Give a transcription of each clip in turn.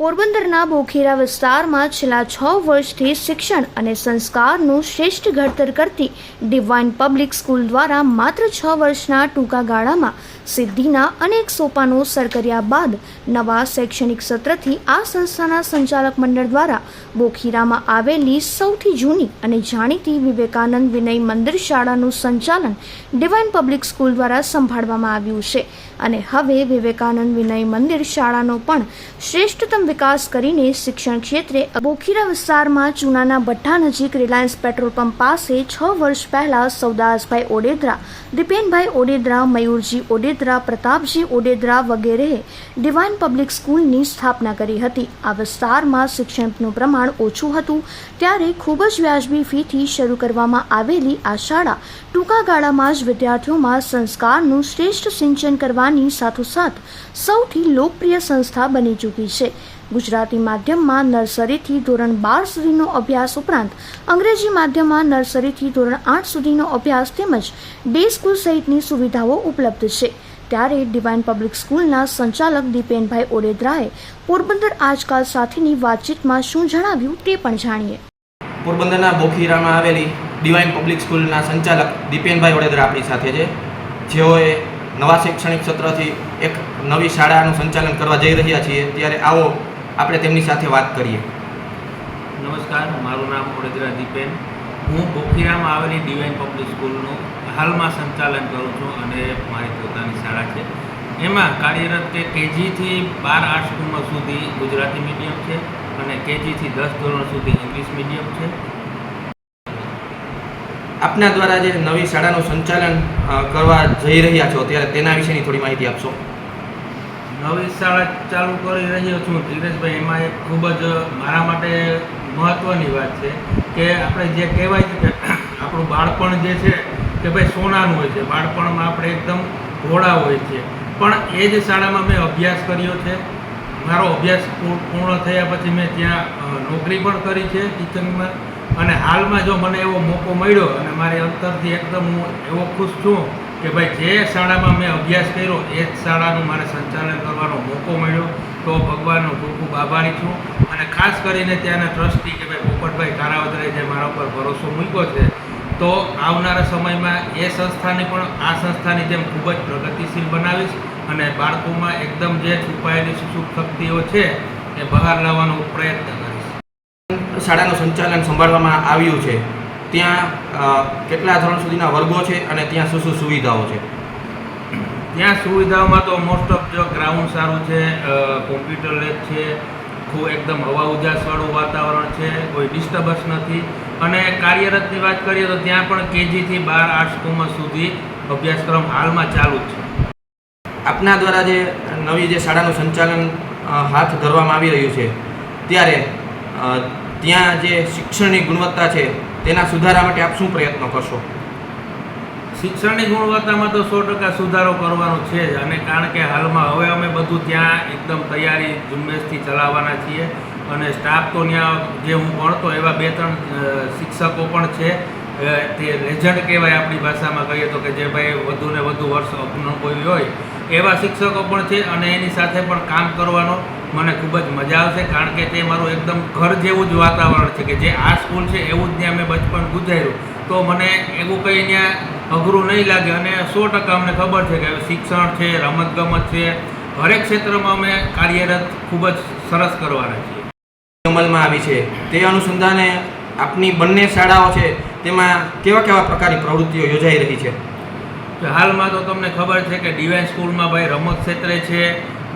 પોરબંદરના બોખીરા વિસ્તારમાં છેલ્લા છ વર્ષથી શિક્ષણ અને સંસ્કારનું શ્રેષ્ઠ ઘડતર કરતી ડિવાઇન પબ્લિક સ્કૂલ દ્વારા માત્ર છ વર્ષના ટૂંકા ગાળામાં સિદ્ધિના અનેક સોપાનો સર કર્યા બાદ નવા શૈક્ષણિક સત્રથી આ સંસ્થાના સંચાલક મંડળ દ્વારા બોખીરામાં આવેલી સૌથી જૂની અને જાણીતી વિવેકાનંદ વિનય મંદિર શાળાનું સંચાલન ડિવાઇન પબ્લિક સ્કૂલ દ્વારા સંભાળવામાં આવ્યું છે. અને હવે વિવેકાનંદ વિનય મંદિર શાળાનો પણ શ્રેષ્ઠતમ વિકાસ કરીને શિક્ષણ ક્ષેત્રે બોખીરા વિસ્તારમાં ચૂનાના ભઠ્ઠા નજીક રિલાયન્સ પેટ્રોલ પંપ પાસે છ વર્ષ પહેલા સૌદાસભાઈ ઓડેદરા, દીપેનભાઈ ઓડેદરા, મયુરજી ઓડેદરા, પ્રતાપજી ઓડેદરા વગેરેએ ડિવાઇન પબ્લિક સ્કૂલની સ્થાપના કરી હતી. આ વિસ્તારમાં શિક્ષણનું પ્રમાણ ઓછું હતું. ત્યારે ખૂબ જ વ્યાજબી ફીથી શરૂ કરવામાં આવેલી આ શાળા ટૂંકા ગાળામાં જ વિદ્યાર્થીઓમાં સંસ્કારનું શ્રેષ્ઠ સિંચન કરવાની સાથોસાથ સૌથી લોકપ્રિય સંસ્થા બની ચૂકી છે. ગુજરાતી માધ્યમમાં નર્સરીથી ધોરણ બાર સુધીનો અભ્યાસ ઉપરાંત અંગ્રેજી માધ્યમમાં નર્સરીથી ધોરણ આઠ સુધીનો અભ્યાસ તેમજ ડે સ્કૂલ સહિતની સુવિધાઓ ઉપલબ્ધ છે. ત્યારે ડિવાઇન પબ્લિક સ્કૂલના સંચાલક દીપેનભાઈ ઓડેદરાએ પોરબંદર આજકાલ સાથેની વાતચીતમાં શું જણાવ્યું તે પણ જાણીએ. પોરબંદરના બોખીરામાં આવેલી ડિવાઇન પબ્લિક સ્કૂલના સંચાલક દીપેનભાઈ ઓડેદરા આપણી સાથે છે. જેઓએ નવા શૈક્ષણિક સત્રથી એક નવી શાળાનું સંચાલન કરવા જઈ રહ્યા છીએ. ત્યારે આવો આપણે તેમની સાથે વાત કરીએ. નમસ્કાર મારું નામ વડોદરા દીપેન. હું બોખીરામાં આવેલી ડિવાઇન પબ્લિક સ્કૂલનું હાલમાં સંચાલન કરું છું અને મારી પોતાની શાળા છે. એમાં કાર્યરત કે કેજીથી બાર આઠ ઉંમર સુધી ગુજરાતી મીડિયમ છે અને કેજીથી દસ ધોરણ સુધી ઇંગ્લિશ મીડિયમ છે. આપના દ્વારા જે નવી શાળાનું સંચાલન કરવા જઈ રહ્યા છો ત્યારે તેના વિશેની થોડી માહિતી આપશો? નવી શાળા ચાલુ કરી રહ્યો છું ધીરજભાઈ એમાં એક ખૂબ જ મારા માટે મહત્ત્વની વાત છે કે આપણે જે કહેવાય છે કે આપણું બાળપણ જે છે કે ભાઈ સોનાનું હોય છે, બાળપણમાં આપણે એકદમ ઘોડા હોય છે. પણ એ જ શાળામાં મેં અભ્યાસ કર્યો છે. મારો અભ્યાસ પૂર્ણ થયા પછી મેં ત્યાં નોકરી પણ કરી છે ટીચિંગમાં અને હાલમાં જો મને એવો મોકો મળ્યો અને મારી અંતરથી એકદમ હું એવો ખુશ છું કે ભાઈ, જે શાળામાં મેં અભ્યાસ કર્યો, એ જ શાળાનું મારે સંચાલન કરવાનો મોકો મળ્યો. તો ભગવાનનો ખૂબ ખૂબ આભારી છું. અને ખાસ કરીને ત્યાંના ટ્રસ્ટી કે ભાઈ પોપટભાઈ કારાવદરે જે મારા ઉપર ભરોસો મૂક્યો છે, તો આવનારા સમયમાં એ સંસ્થાને પણ આ સંસ્થાની જેમ ખૂબ જ પ્રગતિશીલ બનાવીશ અને બાળકોમાં એકદમ જે છુપાયેલી સુસુપ્ત શક્તિઓ છે, એ બહાર લાવવાનો પ્રયત્ન કરીશ. શાળાનું સંચાલન સંભાળવામાં આવ્યું છે. ત્યાં કેટલા ધોરણ સુધીના વર્ગો છે અને ત્યાં શું શું સુવિધાઓ છે? ત્યાં સુવિધાઓમાં તો મોસ્ટ ઓફ જો ગ્રાઉન્ડ સારું છે કોમ્પ્યુટર લેબ છે ખૂબ એકદમ હવા ઉજાસવાળું વાતાવરણ છે કોઈ ડિસ્ટર્બન્સ નથી. અને કાર્યરતની વાત કરીએ તો ત્યાં પણ કેજીથી બાર આર્ટ કોમર્સ સુધી અભ્યાસક્રમ હાલમાં ચાલુ જ છે. આપના દ્વારા જે નવી જે શાળાનું સંચાલન હાથ ધરવામાં આવી રહ્યું છે ત્યારે ત્યાં જે શિક્ષણની ગુણવત્તા છે તેના સુધારા માટે આપ શું પ્રયત્નો કરશો? શિક્ષણની ગુણવત્તામાં તો સો ટકા સુધારો કરવાનો છે જ. અને કારણ કે હાલમાં હવે અમે બધું ત્યાં એકદમ તૈયારી ઝુંબેશથી ચલાવવાના છીએ અને સ્ટાફ તો ત્યાં જે હું ભણતો એવા બે ત્રણ શિક્ષકો પણ છે. તે લેજન્ડ કહેવાય આપણી ભાષામાં કહીએ તો કે જે ભાઈ વધુ ને વધુ વર્ષ અનુભવી હોય, એવા શિક્ષકો પણ છે અને એની સાથે પણ કામ કરવાનો મને ખૂબ જ મજા આવશે. કારણ કે તે મારું એકદમ ઘર જેવું જ વાતાવરણ છે કે જે આ સ્કૂલ છે એવું જ ત્યાં બચપન ગુજાર્યું. તો મને એવું કંઈ ત્યાં અઘરું નહીં લાગે અને સો ટકા અમને ખબર છે કે શિક્ષણ છે રમતગમત છે. હરેક ક્ષેત્રમાં અમે કાર્યરત ખૂબ જ સરસ કરવાના છીએ. અમલમાં આવી છે. તે અનુસંધાને આપની બંને શાળાઓ છે તેમાં કેવા કેવા પ્રકારની પ્રવૃત્તિઓ યોજાઈ રહી છે? હાલમાં તો તમને ખબર છે કે ડિવાઇન સ્કૂલમાં ભાઈ રમત ક્ષેત્રે છે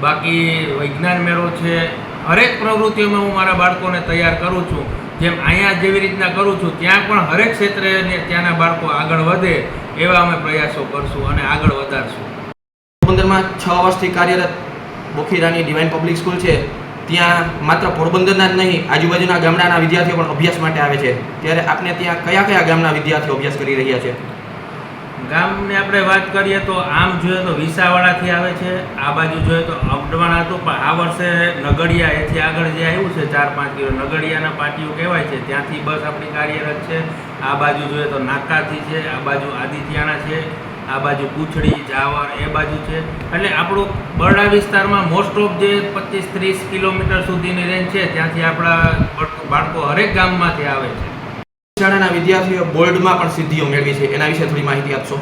બાકી વિજ્ઞાન મેળો છે. હરેક પ્રવૃત્તિઓમાં હું મારા બાળકોને તૈયાર કરું છું. જેમ અહીંયા જેવી રીતના કરું છું, ત્યાં પણ હરેક ક્ષેત્રે ત્યાંના બાળકો આગળ વધે એવા અમે પ્રયાસો કરશું અને આગળ વધારશું. પોરબંદરમાં છ વર્ષથી કાર્યરત બોખીરાની ડિવાઇન પબ્લિક સ્કૂલ છે. ત્યાં માત્ર પોરબંદરના જ નહીં, આજુબાજુના ગામડાના વિદ્યાર્થીઓ પણ અભ્યાસ માટે આવે છે. ત્યારે આપને ત્યાં કયા કયા ગામના વિદ્યાર્થીઓ અભ્યાસ કરી રહ્યા છે? ગામની આપણે વાત કરીએ તો આમ જોઈએ તો વિસાવાડાથી આવે છે, આ બાજુ જોઈએ તો અમડવાણા હતું પણ આ વર્ષે નગડિયા એથી આગળ જે આવ્યું છે, ચાર પાંચ કિલો નગડિયાના પાટીઓ કહેવાય છે, ત્યાંથી બસ આપણી કાર્યરત છે. આ બાજુ જોઈએ તો નાકાથી છે, આ બાજુ આદિત્યાણા છે, આ બાજુ પૂછડી, જાવર, એ બાજુ છે. એટલે આપણું બરડા વિસ્તારમાં મોસ્ટ ઓફ જે પચીસ ત્રીસ કિલોમીટર સુધીની રેન્જ છે, ત્યાંથી આપણા બાળકો હરેક ગામમાંથી આવે છે. શાળાના વિદ્યાર્થીઓ બોર્ડમાં પણ સિદ્ધિઓ મેળવી છે. એના વિશે થોડી માહિતી આપશો?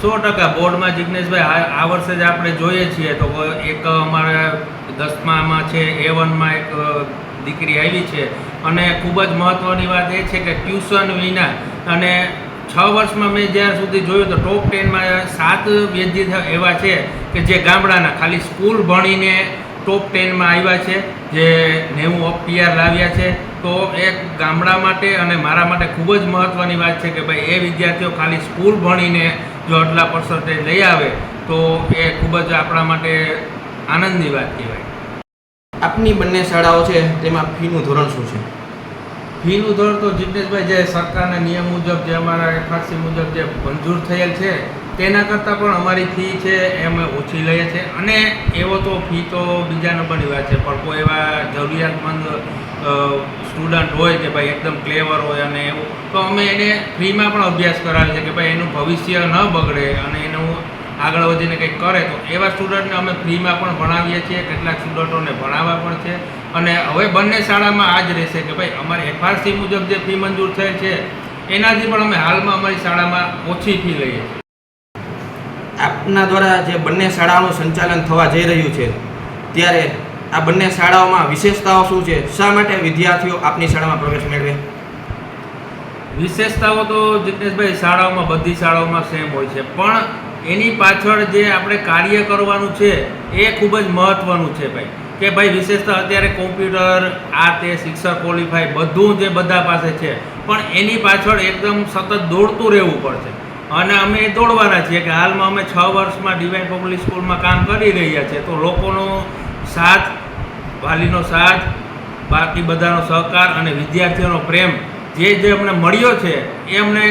સો ટકા. બોર્ડમાં જિજ્ઞેશભાઈ આ વર્ષે જ આપણે જોઈએ છીએ તો એક અમારા દસમામાં છે એ વનમાં એક દીકરી આવી છે. અને ખૂબ જ મહત્ત્વની વાત એ છે કે ટ્યુશન વિના અને છ વર્ષમાં મેં જ્યાં સુધી જોયું તો ટોપ ટેનમાં સાત વિદ્યાર્થીઓ એવા છે કે જે ગામડાના, ખાલી સ્કૂલ ભણીને ટોપ ટેનમાં આવ્યા છે જે નેવું ઓફ પીઆર લાવ્યા છે. તો એ ગામડા માટે અને મારા માટે ખૂબ જ મહત્ત્વની વાત છે કે ભાઈ એ વિદ્યાર્થીઓ ખાલી સ્કૂલ ભણીને જો આટલા પર્સન્ટેજ લઈ આવે તો એ ખૂબ જ આપણા માટે આનંદની વાત કહેવાય. આપની બંને શાળાઓ છે તેમાં ફીનું ધોરણ શું છે? ફીનું ધોરણ તો જીગ્નેશભાઈ જે સરકારના નિયમ મુજબ જે અમારા એફઆરસી મુજબ જે મંજૂર થયેલ છે તેના કરતાં પણ અમારી ફી છે એ અમે ઓછી લઈએ છીએ. અને એવો તો ફી તો બીજા નંબરની વાત છે, પણ કોઈ એવા જરૂરિયાતમંદ સ્ટુડન્ટ હોય કે ભાઈ એકદમ ક્લેવર હોય અને એવું, તો અમે એને ફ્રીમાં પણ અભ્યાસ કરાવીએ છીએ કે ભાઈ એનું ભવિષ્ય ન બગડે અને એનું આગળ વધીને કંઈક કરે, તો એવા સ્ટુડન્ટને અમે ફ્રીમાં પણ ભણાવીએ છીએ, કેટલાક સ્ટુડન્ટોને ભણાવવા પણ છે. અને હવે બંને શાળામાં આ જ રહેશે કે ભાઈ અમારી એફઆરસી મુજબ જે ફી મંજૂર થયેલ છે, એનાથી પણ અમે હાલમાં અમારી શાળામાં ઓછી ફી લઈએ છીએ. આપના દ્વારા જે બંને શાળાઓનું સંચાલન થવા જઈ રહ્યું છે, ત્યારે આ બંને શાળાઓમાં વિશેષતાઓ શું છે? શા માટે વિદ્યાર્થીઓ આપની શાળામાં પ્રવેશ મેળવે? વિશેષતાઓ તો જિજ્ઞેશભાઈ શાળાઓમાં બધી શાળાઓમાં સેમ હોય છે, પણ એની પાછળ જે આપણે કાર્ય કરવાનું છે, એ ખૂબ જ મહત્ત્વનું છે ભાઈ. કે ભાઈ વિશેષતા અત્યારે કોમ્પ્યુટર, આ તે, શિક્ષક ક્વોલિફાય બધું જે બધા પાસે છે, પણ એની પાછળ એકદમ સતત દોડતું રહેવું પડશે. અને અમે દોડવાના છીએ કે હાલમાં અમે છ વર્ષમાં ડિવાઇન પબ્લિક સ્કૂલમાં કામ કરી રહ્યા છીએ. તો લોકોનો સાથ, વાલીનો સાથ, બાકી બધાનો સહકાર અને વિદ્યાર્થીઓનો પ્રેમ જે જે અમને મળ્યો છે, એ અમને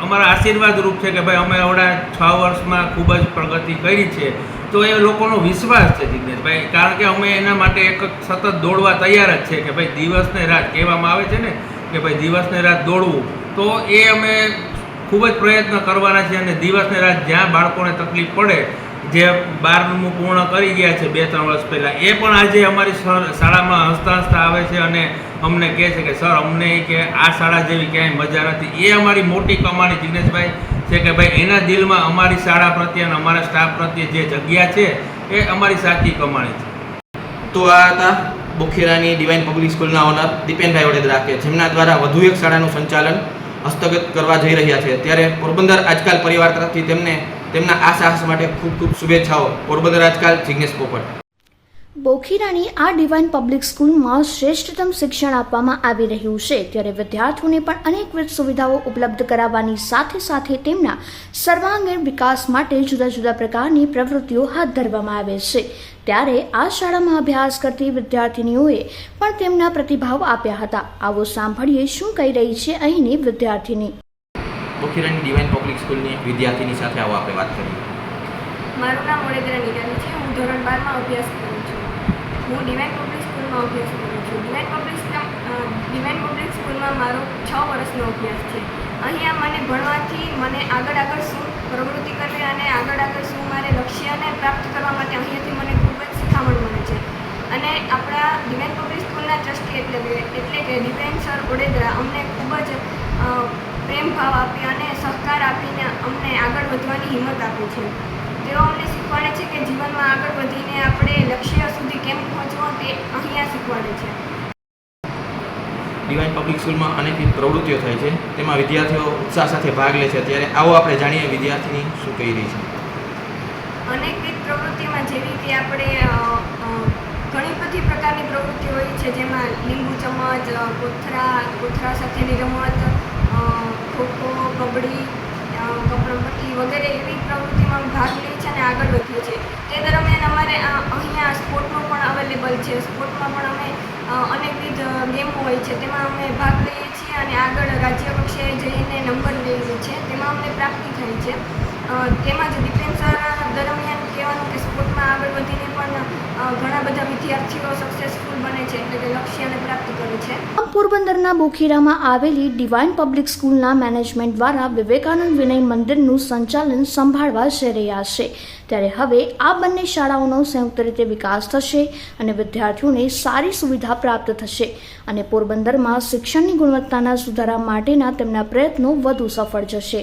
અમારા આશીર્વાદ રૂપ છે કે ભાઈ અમે આવડા છ વર્ષમાં ખૂબ જ પ્રગતિ કરી છે. તો એ લોકોનો વિશ્વાસ છે જિજ્ઞેશભાઈ કારણ કે અમે એના માટે એક સતત દોડવા તૈયાર જ છે કે ભાઈ દિવસ ને રાત કહેવામાં આવે છે ને, કે ભાઈ દિવસ ને રાત દોડવું. તો એ અમે ખૂબ જ પ્રયત્ન કરવાના છે અને દિવસને રાત જ્યાં બાળકોને તકલીફ પડે, જે બારમું પૂર્ણ કરી ગયા છે બે ત્રણ વર્ષ પહેલાં, એ પણ આજે અમારી શાળામાં હસતા હસતા આવે છે અને અમને કહે છે કે, સર, અમને કે આ શાળા જેવી ક્યાંય મજા નથી. એ અમારી મોટી કમાણી જિગ્નેશભાઈ છે કે, ભાઈ, એના દિલમાં અમારી શાળા પ્રત્યે અને અમારા સ્ટાફ પ્રત્યે જે જગ્યા છે, એ અમારી સાચી કમાણી છે. તો આ હતા બોખેરાની ડિવાઇન પબ્લિક સ્કૂલના ઓનર દીપેનભાઈ વડેદરા કે જેમના દ્વારા વધુ એક શાળાનું સંચાલન હસ્તગત કરવા જઈ રહ્યા છે. ત્યારે પોરબંદર આજકાલ પરિવાર તરફથી તેમને તેમના આ સાહસ માટે ખૂબ ખૂબ શુભેચ્છાઓ. પોરબંદર આજકાલ જિગ્નેશ પોપટ. બોખીરાની આ ડિવાઇન પબ્લિક સ્કૂલમાં શ્રેષ્ઠતમ શિક્ષણ આપવામાં આવી રહ્યું છે. ત્યારે વિદ્યાર્થીઓને પણ અનેકવિધ સુવિધાઓ ઉપલબ્ધ કરાવવાની સાથે સાથે તેમના સર્વાંગીણ વિકાસ માટે જુદા જુદા પ્રકારની પ્રવૃત્તિઓ હાથ ધરવામાં આવે છે. ત્યારે આ શાળામાં અભ્યાસ કરતી વિદ્યાર્થીનીઓએ પણ તેમના પ્રતિભાવ આપ્યા હતા. આવો સાંભળીએ શું કહી રહી છે અહીંની વિદ્યાર્થીની. બોખીરાની ડિવાઇન પબ્લિક સ્કૂલની વિદ્યાર્થીની સાથે આવો આપણે વાત કરીએ. મારું નામ વડોદરા નિરાલી છે. હું ધોરણ બારમાં અભ્યાસ હું ડિવાઇન પબ્લિક સ્કૂલમાં અભ્યાસ કરું છું. ડિવાઇન પબ્લિક ડિવાઇન પબ્લિક સ્કૂલમાં મારો છ વર્ષનો અભ્યાસ છે. અહીંયા મને ભણવાથી મને આગળ આગળ શું પ્રવૃત્તિ કરવી અને આગળ આગળ શું મારે લક્ષ્યને પ્રાપ્ત કરવા માટે અહીંયાથી મને ખૂબ જ શીખામણ મળે છે. અને આપણા ડિવાઇન પબ્લિક સ્કૂલના ટ્રસ્ટી એટલે કે એટલે કે ડિવાઇન સર ઓડેદરા અમને ખૂબ જ પ્રેમ ભાવ આપી અને સહકાર આપીને અમને આગળ વધવાની હિંમત આપી છે. તેઓ અમને શીખવાડે છે કે જીવનમાં આગળ વધીને આપણે લક્ષ્ય સુધી કેમ પહોંચવો તે અહીંયા શીખવાડે છે. ડિવાઇન પબ્લિક સ્કૂલમાં અનેકવિધ પ્રવૃત્તિઓ થાય છે. તેમાં વિદ્યાર્થીઓ ઉત્સાહ સાથે ભાગ લે છે. ત્યારે આવો આપણે જાણીએ વિદ્યાર્થીની શું કહી રહી છે. અનેકવિધ પ્રવૃત્તિમાં જેવી કે આપણે ઘણી બધી પ્રકારની પ્રવૃત્તિ હોય છે. જેમાં લીંબુ ચમચ કોથરા કોથરા સાથેની રમત ખોખો કબડ્ડી અ, પ્રવૃત્તિ વગેરે એવી પ્રવૃત્તિમાં ભાગ લે છે અને આગળ વધીએ છીએ તે દરમિયાન અમારે અહીંયા સ્પોર્ટનું પણ અવેલેબલ છે. સ્પોર્ટમાં પણ અમે અનેકવિધ ગેમો હોય છે. તેમાં અમે ભાગ લઈએ છીએ અને આગળ રાજ્ય કક્ષાએ જઈને નંબર લઈએ છીએ. તેમાં અમને પ્રાપ્તિ થઈ છે. તેમજ ડિફેન્સ દરમિયાન કહેવાનું કે સ્પોર્ટમાં આગળ વધીને પણ ઘણા બધા વિદ્યાર્થીઓ સક્સેસફુલ બને છે એટલે કે લક્ષ્યને પ્રાપ્ત કરે છે. પોરબંદરના બોખીરામાં આવેલી ડિવાઇન પબ્લિક સ્કૂલના મેનેજમેન્ટ દ્વારા વિવેકાનંદ વિનય મંદિરનું સંચાલન સંભાળવા જઈ રહ્યા છે. ત્યારે હવે આ બંને શાળાઓનો સંયુક્ત રીતે વિકાસ થશે અને વિદ્યાર્થીઓને સારી સુવિધા પ્રાપ્ત થશે અને પોરબંદરમાં શિક્ષણની ગુણવત્તાના સુધારા માટેના તેમના પ્રયત્નો વધુ સફળ જશે.